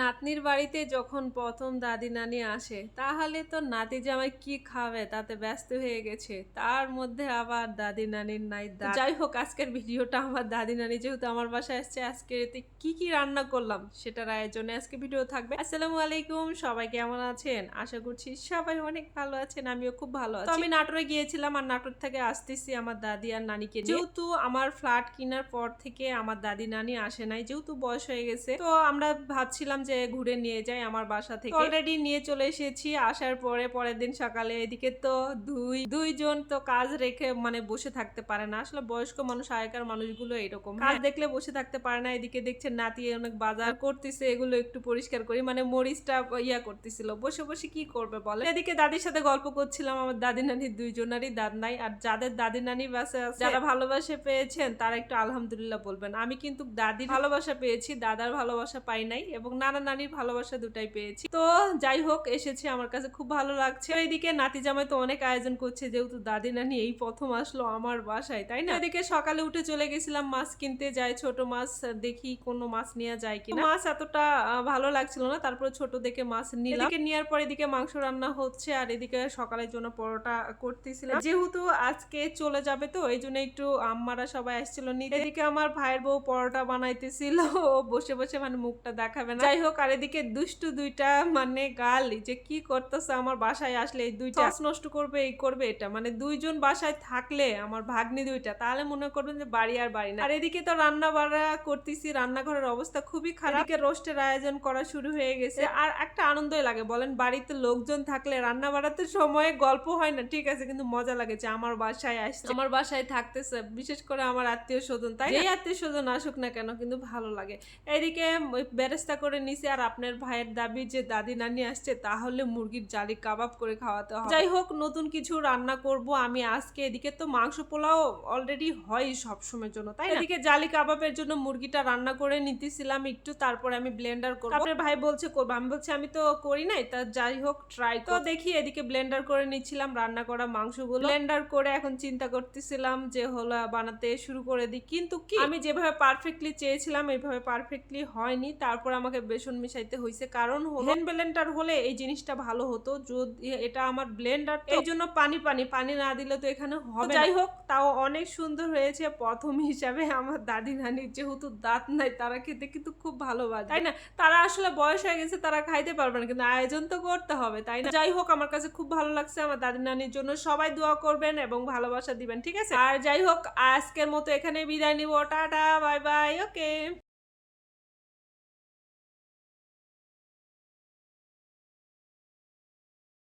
নাতনির বাড়িতে যখন প্রথম দাদি নানি আসে, তাহলে তো নাতি জামাই কি খাবে? তাতে ব্যস্ত হয়ে গেছে। তার মধ্যে আবার দাদি নানির নাই যাই হোক, আজকের ভিডিওটা আমার দাদি নানি যেহেতু আমার বাসায় আসছে, আজকে কি কি রান্না করলাম সেটার আয়োজনে আজকে ভিডিও থাকবে। আসসালামু আলাইকুম, সবাই কেমন আছেন? আশা করছি সবাই অনেক ভালো আছেন, আমিও খুব ভালো আছি। আমি নাটোরে গিয়েছিলাম আর নাটোর থেকে আসতেছি আমার দাদি আর নানিকে যেহেতু আমার ফ্ল্যাট কেনার পর থেকে আমার দাদি নানি আসে নাই, যেহেতু বয়স হয়ে গেছে, তো আমরা ভাবছিলাম যে ঘুরে নিয়ে যাই আমার বাসা থেকে। অলরেডি নিয়ে চলে এসেছি আসার পরে পরের দিন সকালে এদিকে তো দুই দুইজন তো কাজ রেখে মানে বসে থাকতে পারে না। আসলে বয়স্ক মানুষ আগেকার মানুষগুলো এরকম। কাজ দেখলে বসে থাকতে পারে না এদিকে দেখছে নাতি অনেক বাজার করতেছে এগুলো একটু পরিষ্কার করি মানে মরিচটা ইয়া করতেছিল। বসে বসে কি করবে বলে? এদিকে দাদির সাথে গল্প করছিলাম আমার দাদি নানির দুইজনারই দাদ নাই আর যাদের দাদি নানি বাসে আছে যারা ভালোবাসা পেয়েছেন তারা একটু আলহামদুলিল্লাহ বলবেন। আমি কিন্তু দাদির ভালোবাসা পেয়েছি দাদার ভালোবাসা পাই নাই এবং নানা নানির ভালোবাসা দুটাই পেয়েছি। তো যাই হোক, এসেছে আমার কাছে খুব ভালো লাগছে। এইদিকে নাতি জামাই তো অনেক আয়োজন করছে, যেহেতু দাদি নানি এই প্রথম আসলো আমার বাসায়, তাই না? এদিকে সকালে উঠে চলে গেছিলাম মাছ কিনতে যাই, ছোট মাছ দেখি কোনো মাছ নেওয়া যায় কিনা। মাছ এতটা ভালো লাগছিল না, তারপরে ছোট দেখে মাছ নিলাম। নেওয়ার পর এদিকে মাংস রান্না হচ্ছে, আর এদিকে সকালের জন্য পরোটা করতেছিলাম। যেহেতু আজকে চলে যাবে তো, এই জন্য একটু আম্মারা সবাই আসছিল নিতে। এদিকে আমার ভাইয়ের বউ পরোটা বানাইতেছিল, ও বসে বসে মানে মুখটা দেখাবে না। যাই হোক আর এদিকে দুষ্টু দুইটা মানে গাল যে কি করতেছে আমার বাসায় আসলে এই দুইটা। নষ্ট করবে এই করবে এটা। মানে দুইজন বাসায় থাকলে আমার ভাগ্নি দুইটা তাহলে মনে করবেন যে বাড়ি আর বাড়ি না। আর এদিকে তো রান্না বাড়া করতেছি রান্নাঘরের অবস্থা খুবই খারাপ। রোস্টের আয়োজন করা শুরু হয়ে গেছে। আর একটা আনন্দই লাগে বলেন বাড়িতে লোকজন থাকলে রান্না বাড়াতে সময়ে গল্প হয় না ঠিক আছে কিন্তু মজা লাগে যে আমার বাসায় আসছে। আমার বাসায় থাকতেছে বিশেষ করে আমার আত্মীয় স্বজন তাই এই আত্মীয় স্বজন আসুক না কেন কিন্তু ভালো লাগে। এদিকে বেরেস্তা করে নিছে আর আপনার ভাইয়ের দাবি যে দাদি নানি আসছে, তাহলে মুরগির জালি কাবাব করে খাওয়াতে হবে। যাই হোক, নতুন কিছু রান্না করব আমি আজকে। এদিকে তো মাংস পোলাও অলরেডি হয় সব সময়ের জন্য, তাই? এদিকে জালি কাবাবের জন্য মুরগিটা রান্না করে নিতেছিলাম একটু, তারপরে আমি ব্লেন্ডার করব। আপনার ভাই বলছে, করব। আমি বলছি, আমি তো করি নাই, তা যাই হোক ট্রাই তো দেখি, এদিকে ব্লেন্ডার করে নিচ্ছিলাম রান্না করা মাংসগুলো। ব্লেন্ডার করে এখন চিন্তা করতেছিলাম যে, হলো, বানাতে শুরু করে দিই। কিন্তু কি? আমি যেভাবে পারফেক্টলি চেয়েছিলাম এইভাবে পারফেক্টলি হয়নি। তারপর আমাকে বেসন মিশাইতে হয়েছে কারণ হ্যান্ড ব্লেন্ডার হলে এই জিনিসটা ভালো হতো। যদি এটা আমার ব্লেন্ডার এই জন্য পানি পানি পানি না দিলে তো এখানে হবে যাই হোক তাও অনেক সুন্দর হয়েছে। প্রথম হিসাবে আমার দাদি নানির যেহেতু দাঁত নাই তারা খেতে কিন্তু খুব ভালোবাসে। তাই না? তারা আসলে বয়স হয়ে গেছে তারা খাইতে পারবে না। কিন্তু আয়োজন তো করতে হবে তাই না? যাই হোক আমার কাছে খুব ভালো লাগছে আমার দাদি নানির জন্য। সবাই দোয়া করবেন এবং ভালোবাসা দিবেন ঠিক আছে? আর যাই হোক আজকের মতো এখানে বিদায় নিব। Tata bye bye okay.